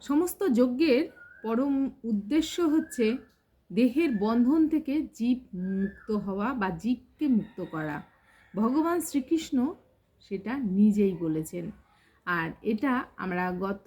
সমস্ত যজ্ঞের পরম উদ্দেশ্য হচ্ছে দেহের বন্ধন থেকে জীব মুক্ত হওয়া বা জীবকে মুক্ত করা। ভগবান শ্রীকৃষ্ণ সেটা নিজেই বলেছেন। আর এটা আমরা গত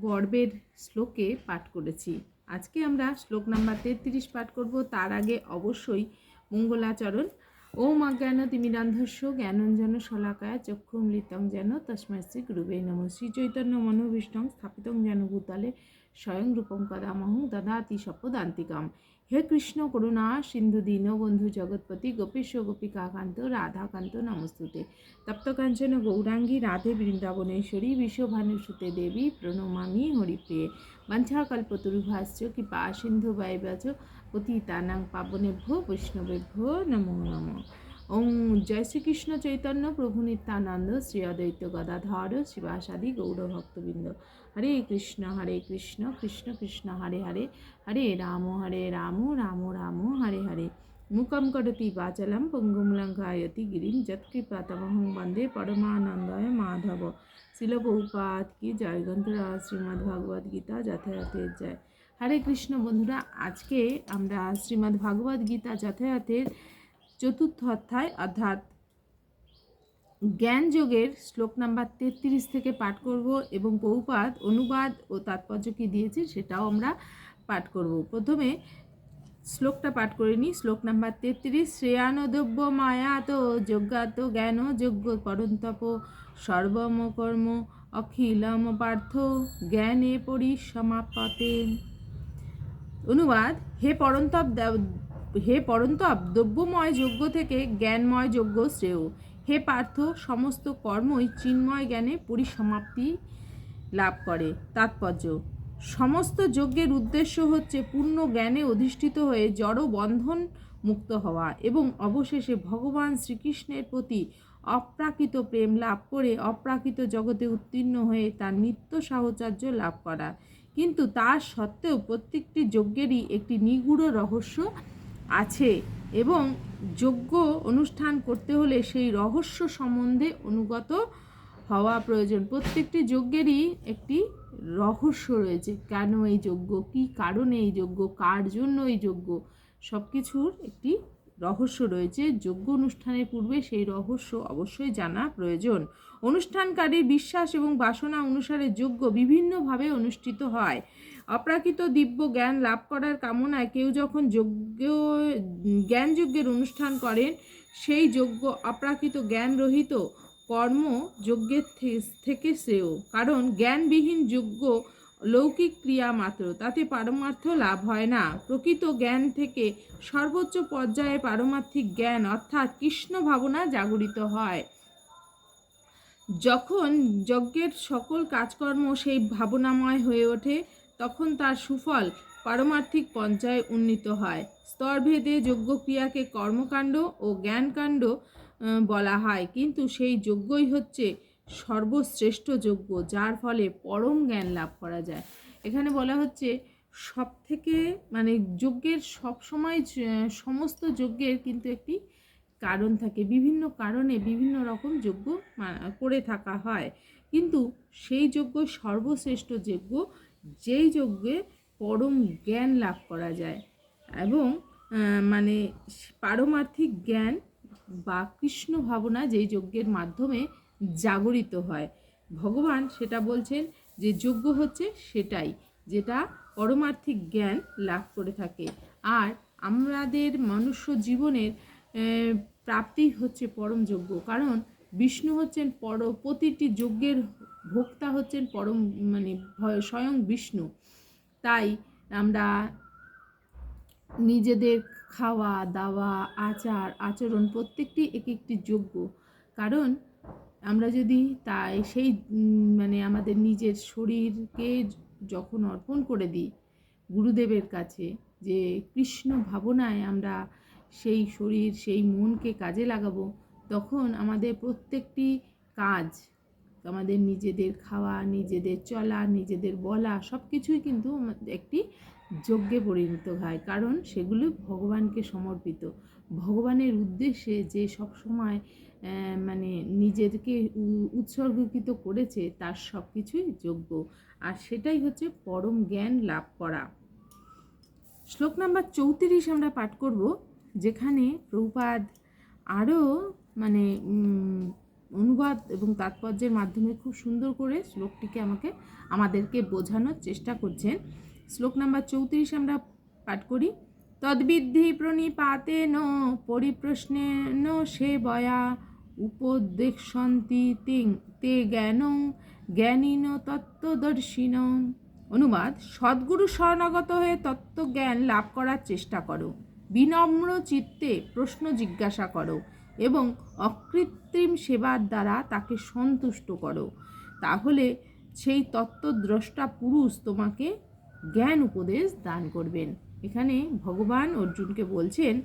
পর্বের শ্লোকে পাঠ করেছি। আজকে আমরা শ্লোক নাম্বার তেত্রিশ পাঠ করব। তার আগে অবশ্যই মঙ্গলাচরণ ওম অজ্ঞান তিমিরান্ধস্য জ্ঞানঞ্জন শলাকায় চক্ষুমৃতং যেন তস্মৈ শ্রী গুরুবে নম। শ্রী চৈতন্য মনোবিষ্টং স্থাপিতং যেন ভূতলে, স্বয়ং রূপং কদামহং দদাতি শপদান্তিকাম হে কৃষ্ণ করুণা, সিন্ধু দীনবন্ধু জগৎপতি, গোপেশ গোপিকাকান্ত, রাধাকান্ত নমস্তুতে। তপ্তকাঞ্চন গৌরাঙ্গী, রাধে বৃন্দাবনেশ্বরী, বিশ্বভানুসুতে দেবী, প্রণমামি হরিপ্রিয়ে। বাঞ্ছাকল্পতরুভাষ্য কৃপা, সিন্ধু বাইবাচ পতিতানাং পাবনেভ্য বৈষ্ণবেভ্য নমো নমঃ। ওং জয় শ্রীকৃষ্ণ চৈতন্য প্রভু নিত্যানন্দ শ্রী অদ্বৈত গদাধর শিবাসাদি গৌর ভক্তবৃন্দ। হরে কৃষ্ণ হরে কৃষ্ণ কৃষ্ণ কৃষ্ণ, হরে হরে হরে রাম হরে রাম রাম রাম, হরে হরে। মুখম করতি বাচলম পঙ্গুম লঙ্ঘায়তি গিরিম যৎকৃপাতমহং বন্দে পরমানন্দয় মাধব। শিলপৌপাত কি জয় গ্রন্থরাজ শ্রীমদ্ ভগবদ যথাযথের জয়। হরে কৃষ্ণ বন্ধুরা, আজকে আমরা শ্রীমদ্ ভাগবত গীতা যথাযথের চতুর্থ অধ্যায় অর্থাৎ জ্ঞান যোগের শ্লোক নাম্বার তেত্রিশ থেকে পাঠ করব এবং বহুপাত অনুবাদ ও তাৎপর্য কি দিয়েছে সেটাও আমরা পাঠ করব। প্রথমে শ্লোকটা পাঠ করে নিই। শ্লোক নাম্বার তেত্রিশ শ্রেয়ানদ্রব্য মায়াত যজ্ঞাত জ্ঞান যজ্ঞ পরন্তপ সর্বমকর্ম অখিলম পার্থ জ্ঞানে পরিসমাপতে অনুবাদ, হে পরন্তপ হে পরন্তপ দ্রব্যময় যজ্ঞ থেকে জ্ঞানময় যজ্ঞ শ্রেয়। হে পার্থ, সমস্ত কর্মই চিন্ময় জ্ঞানে পরিসমাপ্তি লাভ করে। তাৎপর্য, সমস্ত যজ্ঞের উদ্দেশ্য হচ্ছে পূর্ণ জ্ঞানে অধিষ্ঠিত হয়ে জড় বন্ধন মুক্ত হওয়া এবং অবশেষে ভগবান শ্রীকৃষ্ণের প্রতি অপ্রাকৃত প্রেম লাভ করে অপ্রাকৃত জগতে উত্তীর্ণ হয়ে তার নিত্য সাহচর্য লাভ করা। কিন্তু তা সত্ত্বেও প্রত্যেকটি যজ্ঞেরই একটি নিগূঢ় রহস্য আছে এবং যোগ্য অনুষ্ঠান করতে হলে সেই রহস্য সম্বন্ধে অনুগত হওয়া প্রয়োজন। প্রত্যেকটি যজ্ঞেরই একটি রহস্য রয়েছে। কেন এই যজ্ঞ? কি কারণে এই যজ্ঞ? কার জন্য এই যজ্ঞ? সব কিছুর একটি রহস্য রয়েছে। যজ্ঞ অনুষ্ঠানের পূর্বে সেই রহস্য অবশ্যই জানা প্রয়োজন। অনুষ্ঠানকারীর বিশ্বাস এবং বাসনা অনুসারে যোগ্য বিভিন্নভাবে অনুষ্ঠিত হয়। অপ্রাকৃত দিব্য জ্ঞান লাভ করার কামনায় কেউ যখন যজ্ঞ, জ্ঞান যজ্ঞের অনুষ্ঠান করেন, সেই যজ্ঞ অপ্রাকৃত জ্ঞান রহিত কর্ম যজ্ঞের থেকে শ্রেয়। কারণ জ্ঞানবিহীন যজ্ঞ লৌকিক ক্রিয়া মাত্র, তাতে পারমার্থ লাভ হয় না। প্রকৃত জ্ঞান থেকে সর্বোচ্চ পর্যায়ে পারমার্থিক জ্ঞান অর্থাৎ কৃষ্ণ ভাবনা জাগরিত হয়। যখন যজ্ঞের সকল কাজকর্ম সেই ভাবনাময় হয়ে ওঠে, তখন তার সুফল পারমার্থিক পর্যায়ে উন্নীত হয়। স্তরভেদে যজ্ঞক্রিয়াকে কর্মকাণ্ড ও জ্ঞানকাণ্ড বলা হয়। কিন্তু সেই যজ্ঞই হচ্ছে সর্বশ্রেষ্ঠ যজ্ঞ, যার ফলে পরম জ্ঞান লাভ করা যায়। এখানে বলা হচ্ছে সব থেকে মানে যজ্ঞের সব সময় সমস্ত যজ্ঞের কিন্তু একটি কারণ থাকে। বিভিন্ন কারণে বিভিন্ন রকম যজ্ঞ করে থাকা হয়। কিন্তু সেই যজ্ঞ সর্বশ্রেষ্ঠ যজ্ঞ, যেই যজ্ঞে পরম জ্ঞান লাভ করা যায়। এবং মানে পারমার্থিক জ্ঞান বা কৃষ্ণ ভাবনা যেই যজ্ঞের মাধ্যমে জাগরিত হয়। ভগবান সেটা বলছেন যে যজ্ঞ হচ্ছে সেটাই, যেটা পরমার্থিক জ্ঞান লাভ করে থাকে। আর আমাদের মনুষ্য জীবনের প্রাপ্তি হচ্ছে পরম যজ্ঞ কারণ বিষ্ণু হচ্ছেন পর, প্রতিটি যজ্ঞের ভোক্তা হচ্ছেন পরম মানে স্বয়ং বিষ্ণু। তাই আমরা নিজেদের খাওয়া, দাওয়া, আচার, আচরণ প্রত্যেকটি এক একটি যোগ্য। কারণ আমরা যদি তাই, সেই মানে আমাদের নিজের শরীরকে যখন অর্পণ করে দিই গুরুদেবের কাছে যে কৃষ্ণ ভাবনায় আমরা সেই শরীর, সেই মনকে কাজে লাগাবো, তখন আমাদের প্রত্যেকটি কাজ, আমাদের নিজেদের খাওয়া, নিজেদের চলা, নিজেদের বলা সব কিছুই কিন্তু একটি যজ্ঞে পরিণত হয়। কারণ সেগুলো ভগবানকে সমর্পিত। ভগবানের উদ্দেশ্যে যে সব সময় মানে নিজেদেরকে উৎসর্গকৃত করেছে, তার সব কিছুই যোগ্য আর সেটাই হচ্ছে পরম জ্ঞান লাভ করা। শ্লোক নাম্বার চৌত্রিশ আমরা পাঠ করব যেখানে প্রভুপাদ আরও মানে অনুবাদ এবং তাৎপর্যের মাধ্যমে খুব সুন্দর করে শ্লোকটিকে আমাকে, আমাদেরকে বোঝানোর চেষ্টা করছেন। শ্লোক নাম্বার চৌত্রিশ আমরা পাঠ করি। তদ্বিদ্ধি প্রণিপাতেন পরিপ্রশ্নেন সেবয়া উপদেশন্তি তে- তে জ্ঞান, জ্ঞানীন তত্ত্বদর্শিন। অনুবাদ, সদ্গুরু শরণাগত হয়ে তত্ত্বজ্ঞান লাভ করার চেষ্টা করো। বিনম্র চিত্তে প্রশ্ন জিজ্ঞাসা করো এবং অকৃত্রিম সেবার দ্বারা তাকে সন্তুষ্ট করো। তাহলে সেই তত্ত্বদ্রষ্টা পুরুষ তোমাকে জ্ঞান উপদেশ দান করবেন। এখানে ভগবান অর্জুনকে বলছেন,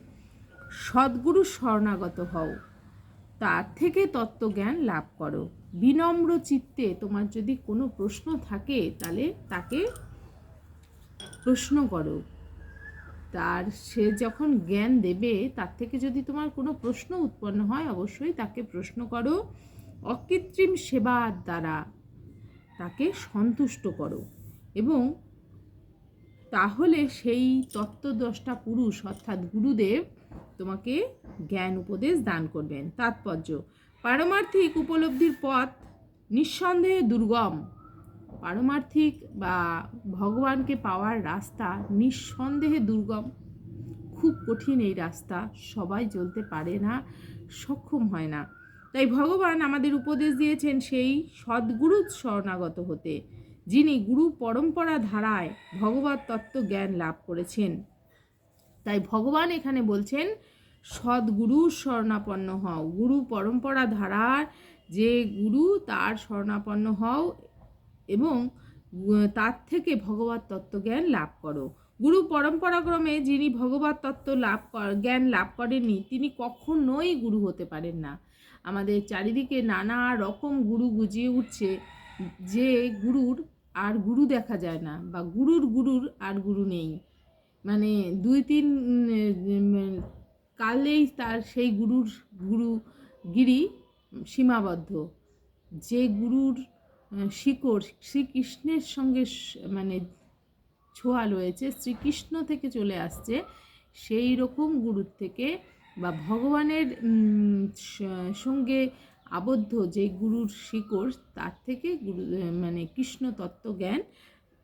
সদ্গুরু শরণাগত হও। তার থেকে তত্ত্বজ্ঞান লাভ করো। বিনম্র চিত্তে তোমার যদি কোনো প্রশ্ন থাকে, তাহলে তাকে প্রশ্ন করো। তার, সে যখন জ্ঞান দেবে, তার থেকে যদি তোমার কোনো প্রশ্ন উৎপন্ন হয়, অবশ্যই তাকে প্রশ্ন করো। অকৃত্রিম সেবার দ্বারা তাকে সন্তুষ্ট করো। এবং তাহলে সেই তত্ত্বদ্রষ্টা পুরুষ, অর্থাৎ গুরুদেব, তোমাকে জ্ঞান উপদেশ দান করবেন। তাৎপর্য, পারমার্থিক উপলব্ধির পথ নিঃসন্দেহে দুর্গম। পারমার্থিক বা ভগবানকে পাওয়ার রাস্তা নিঃসন্দেহে দুর্গম। খুব কঠিন এই রাস্তা, সবাই চলতে পারে না, সক্ষম হয় না। তাই ভগবান আমাদের উপদেশ দিয়েছেন সেই সদ্গুরু শরণাগত হতে, যিনি গুরু পরম্পরা ধারায় ভগবত তত্ত্ব জ্ঞান লাভ করেছেন। তাই ভগবান এখানে বলছেন, সদ্গুরু শরণাপন্ন হও। গুরু পরম্পরা ধারার যে গুরু, তার শরণাপন্ন হও এবং তার থেকে ভগবত তত্ত্বজ্ঞান লাভ করো। গুরু পরম্পরাক্রমে যিনি ভগবত তত্ত্ব লাভ কর- জ্ঞান লাভ করেননি, তিনি কখনোই গুরু হতে পারেন না। আমাদের চারিদিকে নানা রকম গুরু গুজিয়ে উঠছে যে গুরুর আর গুরু দেখা যায় না বা গুরুর গুরুর আর গুরু নেই। মানে দুই তিন কালেই তার সেই গুরুর, গুরুগিরি সীমাবদ্ধ। যে গুরুর শিকড়, শ্রীকৃষ্ণের সঙ্গে মানে ছোঁয়া রয়েছে, শ্রীকৃষ্ণ থেকে চলে আসছে সেই রকম গুরুর থেকে বা ভগবানের সঙ্গে আবদ্ধ যে গুরুর শিকড়, তার থেকে গুরু মানে কৃষ্ণ তত্ত্ব জ্ঞান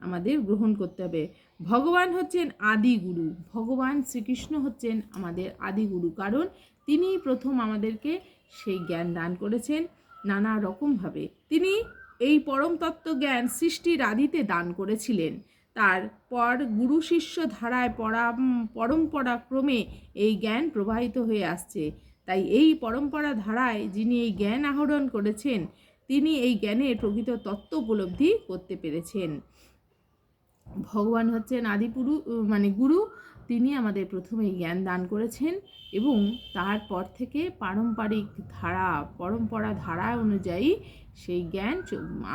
আমাদের গ্রহণ করতে হবে। ভগবান হচ্ছেন আদি গুরু, ভগবান শ্রীকৃষ্ণ হচ্ছেন আমাদের আদি গুরু, কারণ তিনিই প্রথম আমাদেরকে সেই জ্ঞান দান করেছেন নানা রকমভাবে তিনি এই পরম তত্ত্ব জ্ঞান সৃষ্টির আদিতে দান করেছিলেন। তারপর গুরু শিষ্য ধারায় পরাম পরম্পরা ক্রমে এই জ্ঞান প্রবাহিত হয়ে আসছে। তাই এই পরম্পরা ধারায় যিনি এই জ্ঞান আহরণ করেছেন, তিনি এই জ্ঞানের প্রকৃত তত্ত্ব উপলব্ধি করতে পেরেছেন। ভগবান হচ্ছেন আদিপুরু মানে গুরু তিনি আমাদের প্রথমে জ্ঞান দান করেছেন এবং তারপর থেকে পারম্পরিক ধারা, পরম্পরা ধারা অনুযায়ী সেই জ্ঞান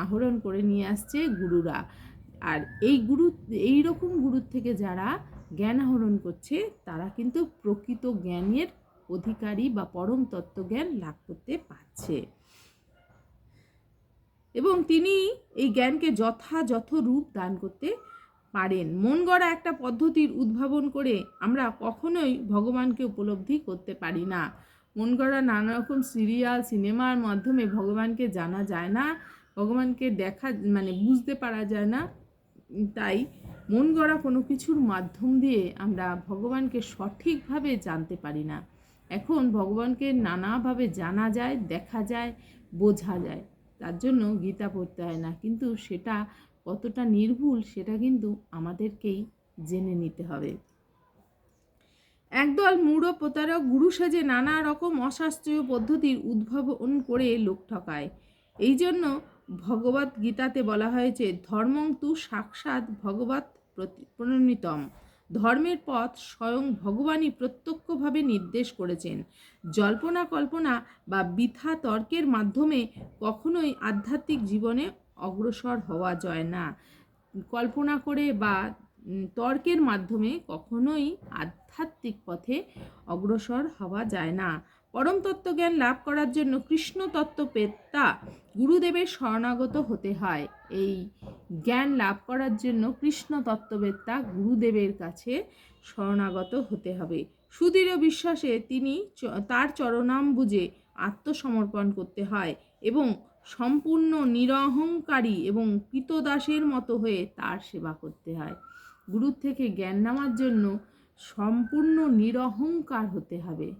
আহরণ করে নিয়ে আসছে গুরুরা। আর এই গুরু, এই রকম গুরুর থেকে যারা জ্ঞান আহরণ করছে, তারা কিন্তু প্রকৃত জ্ঞানের অধিকারী বা পরম তত্ত্বজ্ঞান লাভ করতে পারছে। এবং তিনি এই জ্ঞানকে যথাযথ রূপ দান করতে পারেন। মন গড়া একটা পদ্ধতির উদ্ভাবন করে আমরা কখনোই ভগবানকে উপলব্ধি করতে পারি না। মন গড়া নানা রকম সিরিয়াল, সিনেমার মাধ্যমে ভগবানকে জানা যায় না, ভগবানকে দেখা মানে বুঝতে পারা যায় না। তাই মন গড়া কোনো কিছুর মাধ্যম দিয়ে আমরা ভগবানকে সঠিকভাবে জানতে পারি না। এখন ভগবানকে নানাভাবে জানা যায়, দেখা যায়, বোঝা যায়। তার জন্য গীতা পড়তে হয় না। কিন্তু সেটা কতটা নির্ভুল সেটা কিন্তু আমাদেরকেই জেনে নিতে হবে। একদল মূঢ় প্রতারক গুরু সেজে নানা রকম অশাস্ত্রীয় পদ্ধতির উদ্ভাবন করে লোক ঠকায়। এই জন্য ভগবত গীতাতে বলা হয়েছে, ধর্মং তু সাক্ষাৎ ভগবত প্রণীতম। ধর্মের পথ স্বয়ং ভগবানই প্রত্যক্ষভাবে নির্দেশ করেছেন। জল্পনা কল্পনা বা বৃথা তর্কের মাধ্যমে কখনোই আধ্যাত্মিক জীবনে অগ্রসর হওয়া যায় না। কল্পনা করে বা তর্কের মাধ্যমে কখনোই আধ্যাত্মিক পথে অগ্রসর হওয়া যায় না। পরম তত্ত্বজ্ঞান লাভ করার জন্য কৃষ্ণ তত্ত্ববেত্তা গুরুদেবের শরণাগত হতে হয়। এই জ্ঞান লাভ করার জন্য কৃষ্ণ তত্ত্ববেত্তা গুরুদেবের কাছে শরণাগত হতে হবে। সুদৃঢ় বিশ্বাসে তিনি তার চরণাম বুঝে আত্মসমর্পণ করতে হয় এবং সম্পূর্ণ নিরহংকারী এবং কৃতদাসের মতো হয়ে তার সেবা করতে হয়। গুরুর থেকে জ্ঞান নেওয়ার জন্য সম্পূর্ণ নিরহংকার হতে হবে।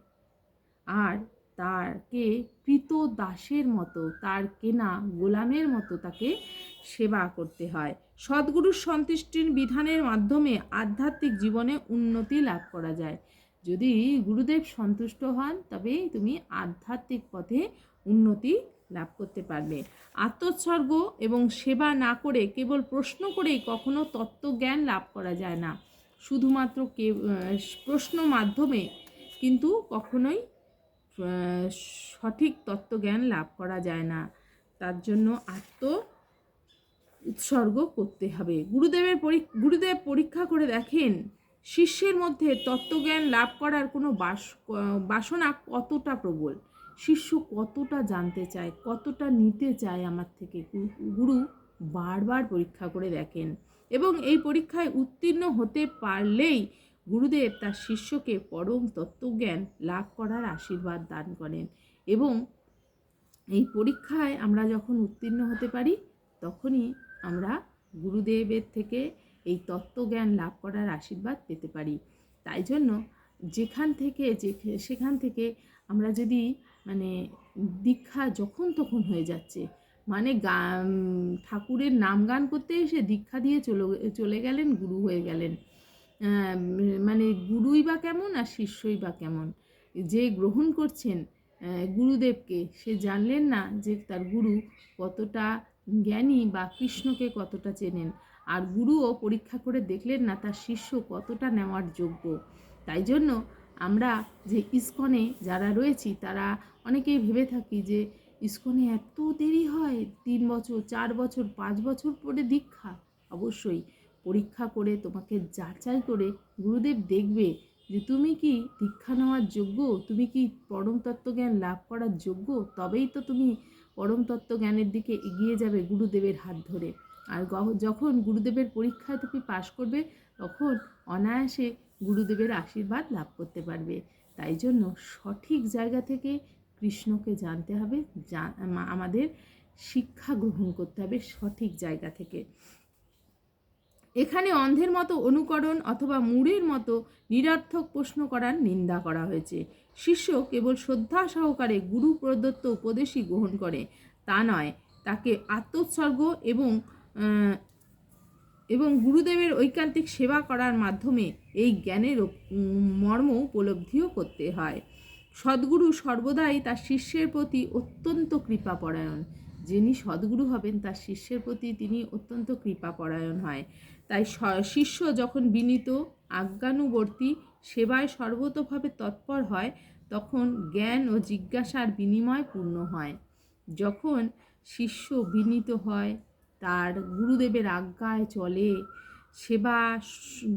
আর তাকে কৃত দাসের মতো, তার কেনা গোলামের মতো তাকে সেবা করতে হয়। সদ্গুরুর সন্তুষ্টির বিধানের মাধ্যমে আধ্যাত্মিক জীবনে উন্নতি লাভ করা যায়। যদি গুরুদেব সন্তুষ্ট হন, তবেই তুমি আধ্যাত্মিক পথে উন্নতি লাভ করতে পারবে। আত্মোৎসর্গ এবং সেবা না করে কেবল প্রশ্ন করেই কখনো তত্ত্বজ্ঞান লাভ করা যায় না। শুধুমাত্র কে প্রশ্ন মাধ্যমে কিন্তু কখনোই সঠিক তত্ত্বজ্ঞান লাভ করা যায় না। তার জন্য আত্ম উৎসর্গ করতে হবে। গুরুদেবের গুরুদেব পরীক্ষা করে দেখেন, শিষ্যের মধ্যে তত্ত্বজ্ঞান লাভ করার কোনো বাস বাসনা কতটা প্রবল। শিষ্য কতটা জানতে চায়, কতটা নিতে চায় আমার থেকে? গুরু বারবার পরীক্ষা করে দেখেন এবং এই পরীক্ষায় উত্তীর্ণ হতে পারলেই গুরুদেব তার শিষ্যকে পরম তত্ত্বজ্ঞান লাভ করার আশীর্বাদ দান করেন এবং এই পরীক্ষায় আমরা যখন উত্তীর্ণ হতে পারি, তখনই আমরা গুরুদেবের থেকে এই তত্ত্বজ্ঞান লাভ করার আশীর্বাদ পেতে পারি। তাই জন্য যেখান থেকে যে, সেখান থেকে আমরা যদি মানে দীক্ষা যখন তখন হয়ে যাচ্ছে। মানে গান, ঠাকুরের নাম গান করতে এসে দীক্ষা দিয়ে চলে চলে গেলেন, গুরু হয়ে গেলেন। মানে গুরুই বা কেমন আর শিষ্যই বা কেমন? যে গ্রহণ করছেন গুরুদেবকে, সে জানলেন না যে তার গুরু কতটা জ্ঞানী বা কৃষ্ণকে কতটা চেনেন। আর গুরুও পরীক্ষা করে দেখলেন না তার শিষ্য কতটা নেওয়ার যোগ্য। তাই জন্য আমরা যে ইস্কনে যারা রয়েছি, তারা অনেকেই ভেবে থাকি যে ইস্কনে এত দেরি হয়, তিন বছর, চার বছর, পাঁচ বছর পরে দীক্ষা। অবশ্যই পরীক্ষা করে তোমাকে যাচাই করে গুরুদেব দেখবে যে তুমি কি দীক্ষা নেওয়ার যোগ্য, তুমি কি পরম তত্ত্বজ্ঞান লাভ করার যোগ্য, তবেই তো তুমি পরম তত্ত্বজ্ঞানের দিকে এগিয়ে যাবে গুরুদেবের হাত ধরে। আর যখন গুরুদেবের পরীক্ষায় তুমি পাশ করবে, তখন অনায়াসে গুরুদেবের আশীর্বাদ লাভ করতে পারবে। তাই জন্য সঠিক জায়গা থেকে কৃষ্ণকে জানতে হবে আমাদের শিক্ষা গ্রহণ করতে হবে সঠিক জায়গা থেকে। এখানে অন্ধের মতো অনুকরণ অথবা মূঢ়ের মতো নিরর্থক প্রশ্ন করার নিন্দা করা হয়েছে। শিষ্য কেবল শ্রদ্ধা সহকারে গুরু প্রদত্ত উপদেশই গ্রহণ করে, তা নয়, তাকে আত্মোৎসর্গ এবং এবং গুরুদেবের ঐকান্তিক সেবা করার মাধ্যমে এই জ্ঞানের মর্ম উপলব্ধিও করতে হয়। সদ্গুরু সর্বদাই তার শিষ্যের প্রতি অত্যন্ত কৃপাপরায়ণ। যিনি সদ্গুরু হবেন, তার শিষ্যের প্রতি তিনি অত্যন্ত কৃপাপরায়ণ হয়। তাই শিষ্য যখন বিনীত, আজ্ঞানুবর্তী, সেবায় সর্বতোভাবে তৎপর হয়, তখন জ্ঞান ও জিজ্ঞাসার বিনিময় পূর্ণ হয়। যখন শিষ্য বিনীত হয় তার গুরুদেবের আজ্ঞায় চলে, সেবা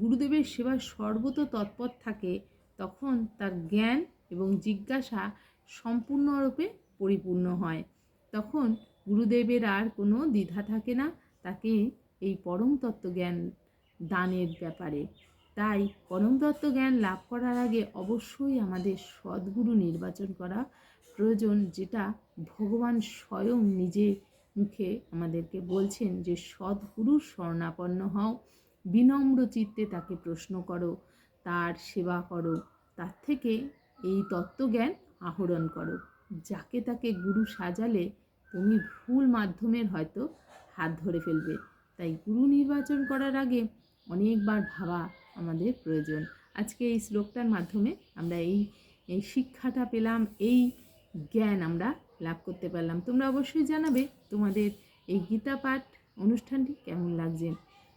গুরুদেবের সেবায় সর্বত তৎপর থাকে, তখন তার জ্ঞান এবং জিজ্ঞাসা সম্পূর্ণরূপে পরিপূর্ণ হয়। তখন গুরুদেবের আর কোনো দ্বিধা থাকে না, তাকে এই পরম তত্ত্বজ্ঞান দানের ব্যাপারে। তাই পরম তত্ত্বজ্ঞান লাভ করার আগে অবশ্যই আমাদের সদ্গুরু নির্বাচন করা প্রয়োজন, যেটা ভগবান স্বয়ং নিজে মুখে আমাদেরকে বলছেন যে সদ্গুরুর শরণাপন্ন হও, বিনম্র চিত্তে তাকে প্রশ্ন করো, তার সেবা করো, তার থেকে এই তত্ত্বজ্ঞান আহরণ করো। যাকে তাকে গুরু সাজালে, তুমি ভুল মাধ্যমের হয়তো হাত ধরে ফেলবে। তাই গুরু নির্বাচন করার আগে অনেকবার ভাবা আমাদের প্রয়োজন। আজকে এই শ্লোকটার মাধ্যমে আমরা এই এই শিক্ষাটা পেলাম, এই জ্ঞান আমরা লাভ করতে পারলাম। তোমরা অবশ্যই জানাবে তোমাদের এই গীতা পাঠ অনুষ্ঠানটি কেমন লাগছে?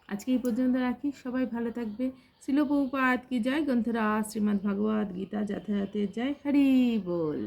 আজকে এই পর্যন্ত রাখি। সবাই ভালো থাকবে। শিলপৌপাত কি জয়? গ্রন্থরা শ্রীমদ্ ভাগবত গীতা যাতায়াতে জয়। হরি বল।